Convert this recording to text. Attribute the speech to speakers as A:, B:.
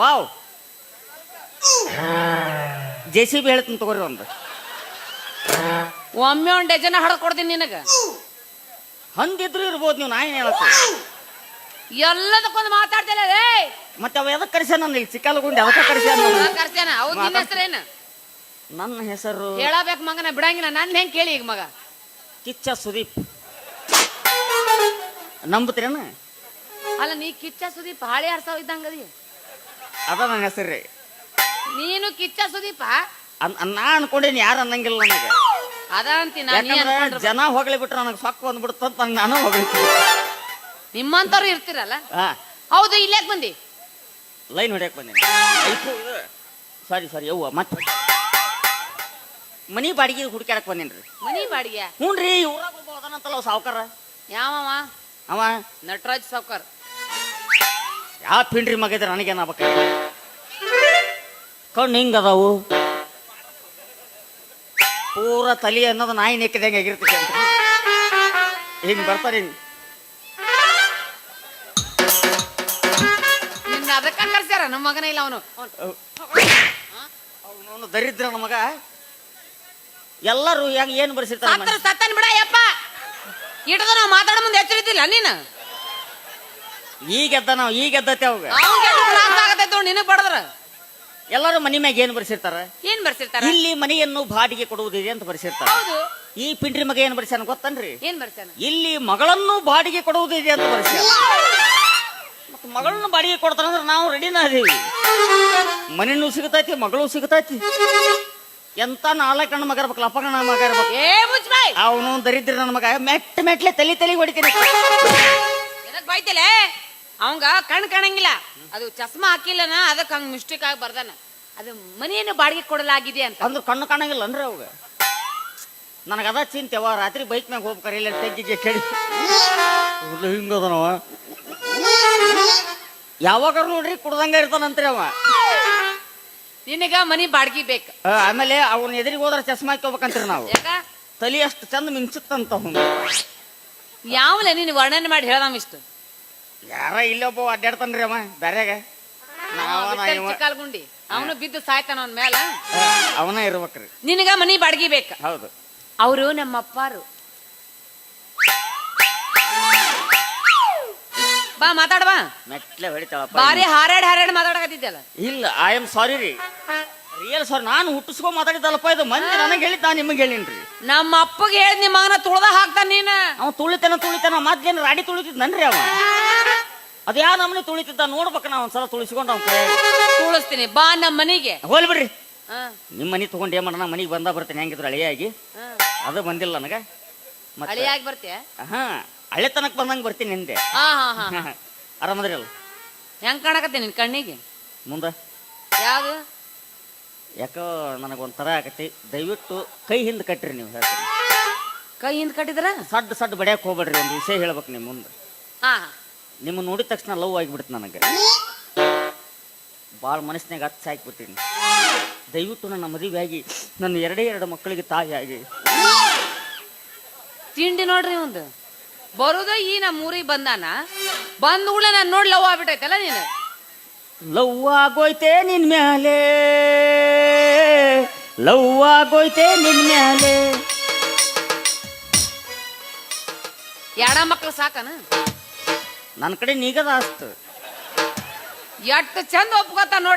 A: Wow. J C B ಹೇಳ್ತೀನಿ ತಗೋರಿ ಒಂದು.
B: ಒಮ್ಮೆ ಒಂದು ಡಜನ್ ಹಡದ್ ಕೊಡ್ತೀನಿ ನಿನಗೆ.
A: ಹಂಗಿದ್ರು ಇರ್ಬೋದು ನೀವು ನಾ ಏನ್ ಹೇಳಕ್ಕೆ?
B: ಎಲ್ಲದಕ್ಕೊಂದು ಮಾತಾಡ್ತಿಲ್ಲ ರೇ
A: ಮತ್ತೆ ಅವ ಯಾವ್ದಕ್ಕೆ ಕರ್ಸ್ಯಾನ ನನ್ನ ಇಲ್ಲಿ? ಚಿಕ್ಕಲ್ಗುಂಡಿ ಕರ್ಸ್ಯಾನ ನನ್ನ?
B: ಕರ್ಸ್ಯಾನ? ಹೌದ್ ನಿನ್ನ ಹೆಸರೇನು?
A: ನನ್ನ ಹೆಸರು
B: ಹೇಳಬೇಕು ಮಗನ ಬಿಡಂಗಿಲ್ಲ ನನ್ನ ಹೆಂಗ್ ಕೇಳಿ ಈಗ ಮಗ?
A: ಕಿಚ್ಚ ಸುದೀಪ್. ನಂಬುತ್ತೀರೇನ?
B: ಅಲ್ಲ ನೀ ಕಿಚ್ಚ ಸುದೀಪ್ ಹಾಳೆ ಹರ್ಸಾವ್ ಇದ್ದಂಗದಿ.
A: ಅದ ನನ್ನ ಹೆಸರು ರೀ.
B: ನೀನು ಕಿಚ್ಚ ಸುದೀಪ.
A: ನಾ ಅನ್ಕೊಂಡೇನಿ ಯಾರು ಅನ್ನಂಗಿಲ್ಲ ನನಗೆ.
B: ಅದ ಅಂತೀನಿ
A: ಯಾಕಂದ್ರೆ ಜನ ಹೊಗಳಿ ಬಿಟ್ರೆ ನನಗೆ ಸೊಕ್ಕ ಬಂದ್ಬಿಡ್ತಂತ ನಂಗೆ ನಾನು ಹೋಗ್ಲಿ
B: ನಿಮ್ಮಂತವ್ರು ಇರ್ತಿರಲ್ಲ?
A: ಹಾ.
B: ಹೌದು ಇಲ್ಲೇ ಬಂದಿ?
A: ಲೈನ್ ಹೊಡಿಯಕ್ ಬಂದೀನಿ. ಸಾರಿ ಸಾರಿ ಯವ್ವ ಮತ್ತೆ ಮನಿ ಬಾಡಿಗೆ ಹುಡುಕ್ಯಾಡಕ್ ಬಂದೇನ್ರಿ
B: ಮನಿ ಬಾಡಿಗೆ?
A: ಹ್ಞೂ ರೀ ಊರಾಗ ಒಬ್ಬ ಅದಾನಂತಲ್ಲ ಸಾವುಕಾರ.
B: ಯಾವವ?
A: ಅವ?
B: ನಟರಾಜ್ ಸಾವ್ಕರ್.
A: ಯಾವ ಪಿಂಡ್ರಿ ಮಗ ಇದ್ರೆ ನನಗೆ ಆಗ್ಬೇಕ ಕಣ್ಣು ಹಿಂಗ ಅದಾವು ಪೂರ ತಲೆ ಅನ್ನೋದು ನಾಯಿ ನೆಕ್ಕಿದಂಗೆ ಆಗಿರ್ತೈತಿ ಅಂತ. ಹಿಂಗ್ ಬರ್ತಾರೆ ಹಿಂಗ್.
B: ನಿನ್ನ ಅದಕ್ಕ ಕರ್ಸ್ಯಾರ? ನಮ್ಮ ಮಗನ ಇಲ್ಲ ಅವನು.
A: ಅವನು ದರಿದ್ರ ನಮ್ಮ ಮಗ. ಎಲ್ಲರೂ ಹೆಂಗ್ ಏನು ಬರ್ಸಿರ್ತಾರೆ
B: ಸತ್ತನ್ ಬಿಡ ಯಪ್ಪ. ಇಟ್ಟದ ನಾವು ಮಾತಾಡೋ ಮುಂದೆ ಎಚ್ಚರಿತಿಲ್ಲ ನೀನು?
A: ಈಗ ಎದ್ದ ನಾವು ಈಗ ಎದ್ದತೆ ಅವಾಗ.
B: ಆಗತೈತೆ ನಿನಗ್ ಬಡದ್ರ?
A: ಎಲ್ಲರೂ ಮನಿ ಮ್ಯಾಗ ಏನು ಬರ್ಸಿರ್ತಾರ?
B: ಏನ್ ಬರ್ಸಿರ್ತಾರ?
A: ಇಲ್ಲಿ ಮನೆಯನ್ನು ಬಾಡಿಗೆ ಕೊಡುವುದಿದೆ ಅಂತ ಬರ್ಸಿರ್ತಾರ.
B: ಹೌದು.
A: ಈ ಪಿಂಡ್ರಿ ಮಗ ಏನು ಬರ್ಸ್ಯಾನ ಗೊತ್ತನ್ರಿ?
B: ಏನ್ ಬರ್ಸ್ಯಾನ?
A: ಇಲ್ಲಿ ಮಗಳನ್ನು ಬಾಡಿಗೆ ಕೊಡುವುದಿದೆ ಅಂತ ಬರ್ಸ್ಯಾನ. ಮಗಳನ್ನು ಮಗಳನ್ನ ಬಾಡಿಗೆ ಕೊಡ್ತಾರಂದ್ರೆ ನಾವು ರೆಡಿನ ಅದೀವಿ. ಮನೆನೂ ಸಿಗತೈತಿ ಮಗಳು ಸಿಗತೈತಿ. ಎಂತ ನಾಲ್ಕು ನನ್ನ ಮಗ ಇರ್ಬೇಕು ಲಪ್ಪ ನನ್ನ ಮಗ ಇರ್ಬೇಕು.
B: ಏ ಮುಚ್ಬಾಯ್
A: ಅವನು ದರಿದ್ರ ನನ್ನ ಮಗ ಮೆಟ್ಟ ಮೆಟ್ಲೆ ತಲೆ ತಲೆ ಹೊಡಿತೀನಿ.
B: ಬೈತಿಲೆ? ಅವಂಗ ಕಣ್ ಕಾಣಂಗಿಲ್ಲ. ಅದು ಚಸ್ಮಾ ಹಾಕಿಲ್ಲನ ಅದಕ್ಕೆ ಹಂಗ ಮಿಸ್ಟೇಕ್ ಆಗಿ ಬರ್ದಾನ. ಅದು ಮನೆಯನ್ನು ಬಾಡಿಗೆ ಕೊಡಲಾಗಿದೆ ಅಂತ.
A: ಅಂದ್ರೆ ಕಣ್ಣು ಕಾಣಂಗಿಲ್ಲ ಅಂದ್ರೆ ಅವಾಗ? ನನಗೆ ಅದ ಅವ ರಾತ್ರಿ ಬೈಕ್ ಮ್ಯಾಗ ಹೋಗಿ ಇಲ್ಲ ತೆಗ್ಗಿಗೆ ಕೇಳಿ ಹಿಂಗದನವ ಯಾವಾಗ ನೋಡ್ರಿ ಕುಡ್ದಂಗ ಇರ್ತಾನಂತ್ರಿ ಅವ.
B: ನಿನಗ ಮನಿ ಬಾಡ್ಗಿ ಬೇಕು.
A: ಆ, ಆಮೇಲೆ ಅವನ ಎದುರಿಗೆ ಹೋದ್ರೆ ಚಸ್ಮಾ ಹಾಕೋಬೇಕಂತ್ರಿ ನಾವು.
B: ಯಾಕ?
A: ತಲಿ ಅಷ್ಟು ಚಂದ ಮಿಂಚುತ್ತಂತ ಅವ್ನು.
B: ಯಾವಲೆ ನೀನು ವರ್ಣನೆ ಮಾಡಿ ಹೇಳ್ದಾಮ ಇಷ್ಟು.
A: ಯಾರ ಇಲ್ಲೊಬ್ಬ ಅಡ್ಡಾಡ್ತಾನ್ರಿ ಅವ? ಬ್ಯಾರೆಗ ನಾವ ಇವ
B: ಚಿಕ್ಕಲ್ಗುಂಡಿ ಅವನು ಬಿದ್ದು ಸಾಯ್ತಾನ ಅವನ ಮೇಲೆ
A: ಅವನ ಇರ್ಬೇಕ್ರಿ.
B: ನಿನಗ ಮನಿ ಬಾಡ್ಗಿ ಬೇಕ.
A: ಹೌದು.
B: ಅವರು ನಮ್ಮ ಅಪ್ಪಾರು ಬಾ. ಮಾತಾಡ್ಬಾ
A: ಮೆಟ್ಲೆ ಹೊಡಿತಾವ
B: ಬಾರಿ ಹಾರಾಡ್ ಹಾರಾಡ್ ಮಾತಾಡಕತ್ತಿದ್ದಲ್ಲ.
A: ಇಲ್ಲ ಐ ಆಮ್ ಸಾರಿ ರೀ. ರಿಯಲ್ ಸರ್ ನಾನು ಹುಟ್ಟಿಸ್ಕೊ ಮಾತಾಡಿದ್ದಲ್ಲಪ್ಪ ಇದು. ಮಂದಿ ನನಗೆ ಹೇಳಿದ್ದ ನಾ ನಿಮಗೆ ಹೇಳಿನ್ರಿ.
B: ನಮ್ಮ ಅಪ್ಪಗೆ ಹೇಳಿ ನಿಮ್ಮ ಮಗನ ತುಳ್ದ ಹಾಕ್ತಾನ ನೀನ.
A: ಅವ ತುಳಿತಾನ ತುಳಿತಾನ ಮೊದ್ಲೇನು ರಾಡಿ ತುಳಿತಿದ್ನನ್ರಿ ಅವ. ಅದು ಯಾವ ನಮ್ಮನೆ ತುಳಿತಿದ್ದ ನೋಡ್ಬೇಕು ನಾ ಒಂದ್ಸಲ ತುಳಿಸ್ಕೊಂಡು ಅವ್ನ ಕೈ
B: ತುಳಿಸ್ತೀನಿ ಬಾ ನಮ್ಮ ಮನೆಗೆ.
A: ಹೋಲ್ ಬಿಡ್ರಿ ನಿಮ್ಮ ಮನೆ ತಗೊಂಡು ಏನ್ ಮಾಡೋಣ ಮನೆಗೆ ಬಂದ ಬರ್ತೀನಿ ಹೆಂಗಿದ್ರು ಅಳಿಯಾಗಿ. ಅದು ಬಂದಿಲ್ಲ ನನಗೆ. ಮತ್ತೆ
B: ಅಳಿಯಾಗಿ ಬರ್ತೀಯ?
A: ಹಾ ಹಳೆತನಕ್ ಬಂದಂಗೆ ಬರ್ತೀನಿ ಹಿಂದೆ
B: ಹಾ ಹಾ ಹಾ
A: ಆರಾಮದ್ರಿ ಅಲ್ಲ
B: ಹೆಂಗ್ ಕಾಣಕತ್ತೆ ನಿನ್ ಕಣ್ಣಿಗೆ?
A: ಮುಂದೆ?
B: ಯಾವ್ದು?
A: ಯಾಕೋ ನನಗೊಂಥರ ಆಗತಿ ದಯವಿಟ್ಟು ಕೈ ಹಿಂದೆ ಕಟ್ರಿ ನೀವು ಹೇಳ್ತೀನಿ.
B: ಕೈ ಹಿಂದ್ ಕಟ್ಟಿದ್ರ?
A: ಸಡ್ ಸಡ್ ಬಡಿಯಕ್ಕೆ ಹೋಗ್ಬೇಡ್ರಿ ಒಂದು ವಿಷಯ ಹೇಳ್ಬೇಕು ನಿಮ್ಮ ಮುಂದೆ.
B: ಹಾ.
A: ನಿಮ್ಮ ನೋಡಿದ ತಕ್ಷಣ ಲವ್ ಆಗಿಬಿಡ್ತು ನನಗೆ. ಭಾಳ ಮನಸ್ಸಿನಾಗ ಹಚ್ಚ ಹಾಕ್ಬಿಟ್ಟಿನಿ ದಯವಿಟ್ಟು ನನ್ನ ಮದುವೆಯಾಗಿ ನನ್ನ ಎರಡೇ ಎರಡು ಮಕ್ಕಳಿಗೆ ತಾಯಿಯಾಗಿ
B: ತಿಂಡಿ ನೋಡ್ರಿ ಒಂದು ಬರೋದು ಈ ನಮ್ಮ ಊರಿಗೆ ಬಂದಾನ ಬಂದ ಕೂಡ ನಾನು ನೋಡಿ ಲವ್ ಆಗ್ಬಿಟ್ಟೈತಲ್ಲ ನೀನು?
A: ಲವ್ ಆಗೋಯ್ತೆ ನಿನ್ ಮ್ಯಾಲೆ. ಲವ್ ಆಗೋಯ್ತೆ ನಿನ್ ಮ್ಯಾಲೆ.
B: ಎರಡ ಮಕ್ಳು ಸಾಕನ?
A: ನನ್ನ ಕಡೆ ನೀಗದ ಅಷ್ಟು
B: ಎಷ್ಟು ಚಂದ ಒಪ್ಕೋತ ನೋಡಿ